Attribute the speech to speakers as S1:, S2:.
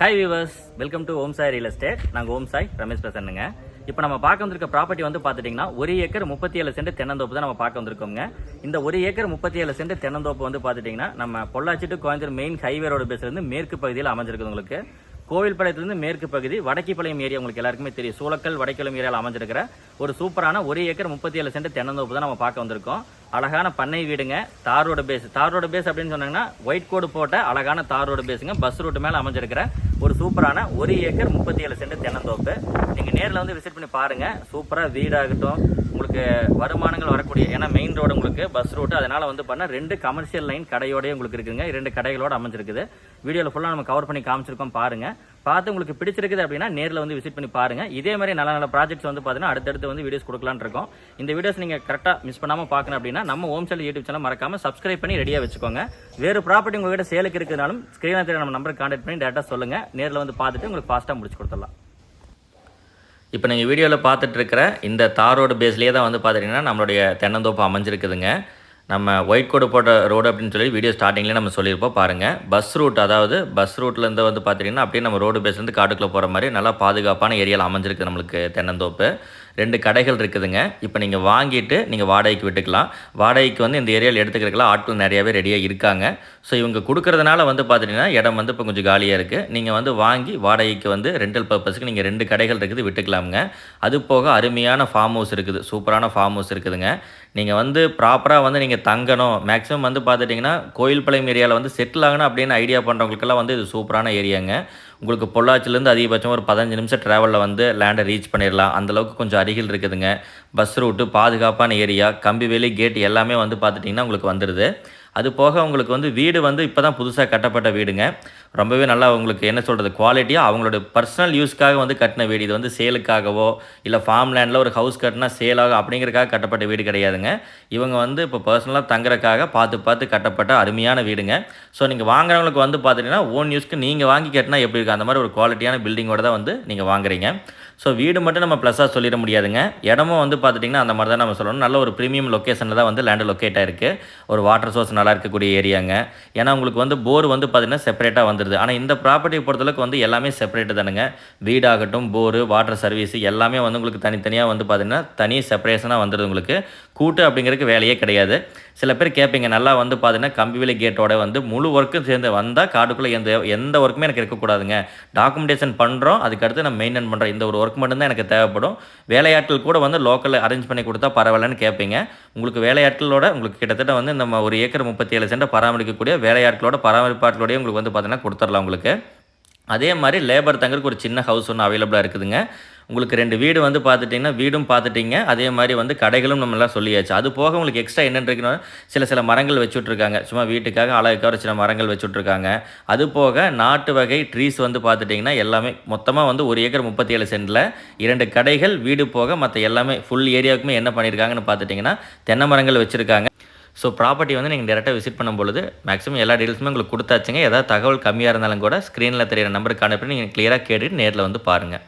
S1: Hi viewers welcome to Om Sai real estate நாங்கள் ஓம் சாய் ரமேஷ் பேசணுங்க இப்போ நம்ம பார்க்க வந்திருக்க ப்ராப்பர்ட்டி வந்து பார்த்துட்டிங்கன்னா ஒரு ஏக்கர் முப்பத்தி ஏழு சென்ட் தென்னந்தோப்பு தான் நம்ம பார்க்க வந்திருக்கோங்க இந்த ஒரு ஏக்கர் முப்பத்தி ஏழு சென்ட் தென்னந்தோப்பு வந்து பார்த்துட்டிங்கன்னா நம்ம Pollachi to Coimbatore main highway road மேற்கு பகுதியில் அமைஞ்சிருக்குது உங்களுக்கு. கோவில்பாளையத்துலேருந்து மேற்கு பகுதி வடக்கிப்பாளையம் ஏரியா உங்களுக்கு எல்லாருக்குமே தெரியும். சூளக்கல் வடக்கிழம் ஏரியாவில் அமைஞ்சிருக்கிற ஒரு சூப்பரான ஒரு ஏக்கர் முப்பத்தி ஏழு சென்ட் தென்னந்தோப்பு தான் நம்ம பார்க்க வந்திருக்கோம். அழகான பண்ணை வீடுங்க. தார் ரோடு பேஸ் தார் ரோடு பேஸ் அப்படின்னு சொன்னாங்கன்னா ஒயிட் கோடு போட்ட அழகான தார் ரோடு பேஸுங்க பஸ் ரூட் மேலே அமைஞ்சிருக்கிற ஒரு சூப்பரான ஒரு ஏக்கர் முப்பத்தி ஏழு சென்ட் தென்னந்தோப்பு. நீங்கள் நேரில் வந்து விசிட் பண்ணி பாருங்கள் சூப்பராக வீடாகட்டும். உங்களுக்கு வருமானங்கள் வரக்கூடிய ஏன்னா மெயின் ரோடு உங்களுக்கு பஸ் ரூட் அதனால் வந்து பண்ண ரெண்டு கமர்ஷியல் லைன் கடையோடய உங்களுக்கு இருக்குதுங்க ரெண்டு கடைகளோடு அமைஞ்சிருக்குது. வீடியோவில் ஃபுல்லாக நம்ம கவர் பண்ணி காமிச்சிருக்கோம் பாருங்கள் பார்த்து உங்களுக்கு பிடிச்சிருக்குது அப்படின்னா நேரில் வந்து விசிட் பண்ணி பாருங்க. இதே மாதிரி நல்ல நல்ல ப்ராஜெக்ட்ஸ் வந்து பார்த்தீங்கன்னா அடுத்தடுத்து வந்து வீடியோஸ் கொடுக்கலான் இருக்கோம். இந்த வீடியோஸ் நீங்கள் கரெக்டாக மிஸ் பண்ணாமல் பார்க்கணும் அப்படின்னா நம்ம ஹோம் சேனல் யூடியூப் சேனல் மறக்காமல் சப்ஸ்கிரைப் பண்ணி ரெடியாக வச்சுக்கோங்க. வேறு ப்ராப்பர்ட்டி உங்கள்கிட்ட சேலுக்கு இருக்கிறனாலும் ஸ்க்ரீனில் தெரிய நம்ம நம்பர் கான்டாக்ட் பண்ணி டேரெக்டாக சொல்லுங்கள் நேரில் வந்து பார்த்துட்டு உங்களுக்கு ஃபாஸ்ட்டாக முடிச்சு கொடுத்துடலாம். இப்போ நீங்கள் வீடியோவில் பார்த்துட்டு இருக்கிற இந்த தாரோட பேஸ்லேயே தான் வந்து பார்த்துட்டிங்கன்னா நம்மளுடைய தென்னந்தோப்பு அமைஞ்சிருக்குதுங்க. நம்ம ஒயிட் கோடு போட்ட ரோடு அப்படின்னு சொல்லி வீடியோ ஸ்டார்டிங்லேயே நம்ம சொல்லியிருப்போம். பாருங்கள் பஸ் ரூட் அதாவது பஸ் ரூட்லேருந்து வந்து பார்த்திங்கன்னா அப்படியே நம்ம ரோடு பேஸ்லேருந்து காட்டுக்குள்ளே போகிற மாதிரி நல்லா பாதுகாப்பான ஏரியாவில் அமைஞ்சிருக்கு நம்மளுக்கு தென்னந்தோப்பு. ரெண்டு கடைகள் இருக்குதுங்க. இப்போ நீங்கள் வாங்கிட்டு நீங்கள் வாடகைக்கு விட்டுக்கலாம். வாடகைக்கு வந்து இந்த ஏரியாவில் எடுத்துக்கிறதுக்கெல்லாம் ஆட்கள் நிறையாவே ரெடியாக இருக்காங்க. ஸோ இவங்க கொடுக்குறதுனால வந்து பார்த்துட்டிங்கன்னா இடம் வந்து இப்போ கொஞ்சம் காலியாக இருக்குது நீங்கள் வந்து வாங்கி வாடகைக்கு வந்து ரெண்டல் பர்பஸ்க்கு நீங்கள் ரெண்டு கடைகள் இருக்குது விட்டுக்கலாமுங்க. அது போக அருமையான ஃபார்ம் ஹவுஸ் இருக்குது. சூப்பரான ஃபார்ம் ஹவுஸ் இருக்குதுங்க. நீங்கள் வந்து ப்ராப்பராக வந்து நீங்கள் தங்கணும். மேக்ஸிமம் வந்து பார்த்துட்டிங்கன்னா கோயில்பாளையம் ஏரியாவில் வந்து செட்டில் ஆகணும் அப்படின்னு ஐடியா பண்ணுறவங்களுக்கெல்லாம் வந்து இது சூப்பரான ஏரியாங்க உங்களுக்கு பொள்ளாச்சிலேருந்து அதிகபட்சம் ஒரு பதினஞ்சு நிமிஷம் ட்ராவலில் வந்து லேண்டை ரீச் பண்ணிடலாம். அந்தளவுக்கு கொஞ்சம் அருகில் இருக்குதுங்க. பஸ் ரூட்டு பாதுகாப்பான ஏரியா கம்பிவேலி கேட் எல்லாமே வந்து பார்த்துட்டிங்கன்னா உங்களுக்கு வந்துடுது அது போக உங்களுக்கு வந்து வீடு வந்து இப்போ தான் புதுசாக கட்டப்பட்ட வீடுங்க. ரொம்பவே நல்லா உங்களுக்கு என்ன சொல்கிறது குவாலிட்டியாக அவங்களோட பர்சனல் யூஸ்க்காக வந்து கட்டின வீடு. இது வந்து சேலுக்காகவோ இல்லை ஃபார்ம் லேண்டில் ஒரு ஹவுஸ் கட்டினா சேலாக அப்படிங்கிறக்காக கட்டப்பட்ட வீடு கிடையாதுங்க. இவங்க வந்து இப்போ பர்சனலாக தங்குறக்காக பார்த்து பார்த்து கட்டப்பட்ட அருமையான வீடுங்க. ஸோ நீங்கள் வாங்குறவங்களுக்கு வந்து பார்த்துட்டிங்கன்னா ஓன் யூஸ்க்கு நீங்கள் வாங்கி கட்டினா எப்படி இருக்குது அந்த மாதிரி ஒரு குவாலிட்டியான பில்டிங்கோட தான் வந்து நீங்கள் வாங்குறீங்க. ஸோ வீடு மட்டும் நம்ம ப்ளஸ்ஸாக சொல்லிட முடியாதுங்க. இடமும் வந்து பார்த்துட்டிங்கன்னா அந்த மாதிரி தான் நம்ம சொல்லணும். நல்ல ஒரு ப்ரீமியம் லொக்கேஷனில் தான் வந்து லேண்டு லொக்கேட் ஆயிருக்கு. ஒரு வாட்டர் சோர்ஸ் நல்லா இருக்கக்கூடிய ஏரியாங்க ஏன்னா உங்களுக்கு வந்து போர் வந்து பார்த்திங்கன்னா செப்பரேட்டாக வந்துடுது ஆனால் இந்த ப்ராப்பர்ட்டியை பொறுத்தளவுக்கு வந்து எல்லாமே செப்பரேட்டு தானுங்க. வீடாகட்டும் போரு வாட்டர் சர்வீஸ் எல்லாமே வந்து உங்களுக்கு தனித்தனியாக வந்து பார்த்திங்கன்னா தனி செப்பரேஷனாக வந்துடுது உங்களுக்கு. கூட்டு அப்படிங்கிறதுக்கு வேலையே கிடையாது. சில பேர் கேட்பீங்க நல்லா வந்து பார்த்தீங்கன்னா கம்பிவேலி கேட்டோட வந்து முழு ஒர்க்கும் சேர்ந்து வந்தால் காட்டுக்குள்ளே எந்த எந்த ஒர்க்குமே எனக்கு இருக்கக்கூடாதுங்க. டாக்குமெண்டேஷன் பண்ணுறோம் அதுக்கடுத்து நம்ம மெயின்டைன் பண்ணுறோம் இந்த ஒரு ஒர்க் மட்டும்தான் எனக்கு தேவைப்படும். வேலையாட்கள் கூட வந்து லோக்கலில் அரேஞ்ச் பண்ணி கொடுத்தா பரவாயில்லன்னு கேட்பீங்க உங்களுக்கு வேலையாட்களோட உங்களுக்கு கிட்டத்தட்ட வந்து நம்ம ஒரு ஏக்கர் முப்பத்தி ஏழு சென்ட் பராமரிக்கக்கூடிய வேலையாட்களோட பராமரிப்பாட்களோடய உங்களுக்கு வந்து பார்த்தீங்கன்னா கொடுத்துடலாம் உங்களுக்கு. அதே மாதிரி லேபர் தங்கறதுக்கு ஒரு சின்ன ஹவுஸ் ஒன்று அவைலபிளாக இருக்குதுங்க. உங்களுக்கு ரெண்டு வீடு வந்து பார்த்துட்டிங்கன்னா வீடும் பார்த்துட்டிங்க. அதே மாதிரி வந்து கடைகளும் நம்மளாம் சொல்லியாச்சு. அது போக உங்களுக்கு எக்ஸ்ட்ரா என்னென்னு சில சில மரங்கள் வச்சுட்ருக்காங்க. சும்மா வீட்டுக்காக அழகுக்காக ஒரு சில மரங்கள் வச்சுட்ருக்காங்க. அது போக நாட்டு வகை ட்ரீஸ் வந்து பார்த்துட்டிங்கன்னா எல்லாமே மொத்தமாக வந்து ஒரு ஏக்கர் முப்பத்தி ஏழு சென்டில் இரண்டு கடைகள் வீடு போக மற்ற எல்லாமே ஃபுல் ஏரியாவுக்குமே என்ன பண்ணியிருக்காங்கன்னு பார்த்துட்டிங்கன்னா தென்னை மரங்கள் வச்சுருக்காங்க. ஸோ ப்ராப்பர்ட்டி வந்து நீங்கள் டேரெக்டாக விசிட் பண்ணும்பொழுது மேக்ஸிமம் எல்லா டீட்டெயில்ஸுமே உங்களுக்கு கொடுத்தாச்சுங்க. ஏதாவது தகவல் கம்மியாக இருந்தாலும் கூட ஸ்க்ரீனில் தெரியிற நம்பருக்கு அனுப்பி நீங்கள் கிளியராக கேட்டுட்டு நேரில் வந்து பாருங்கள்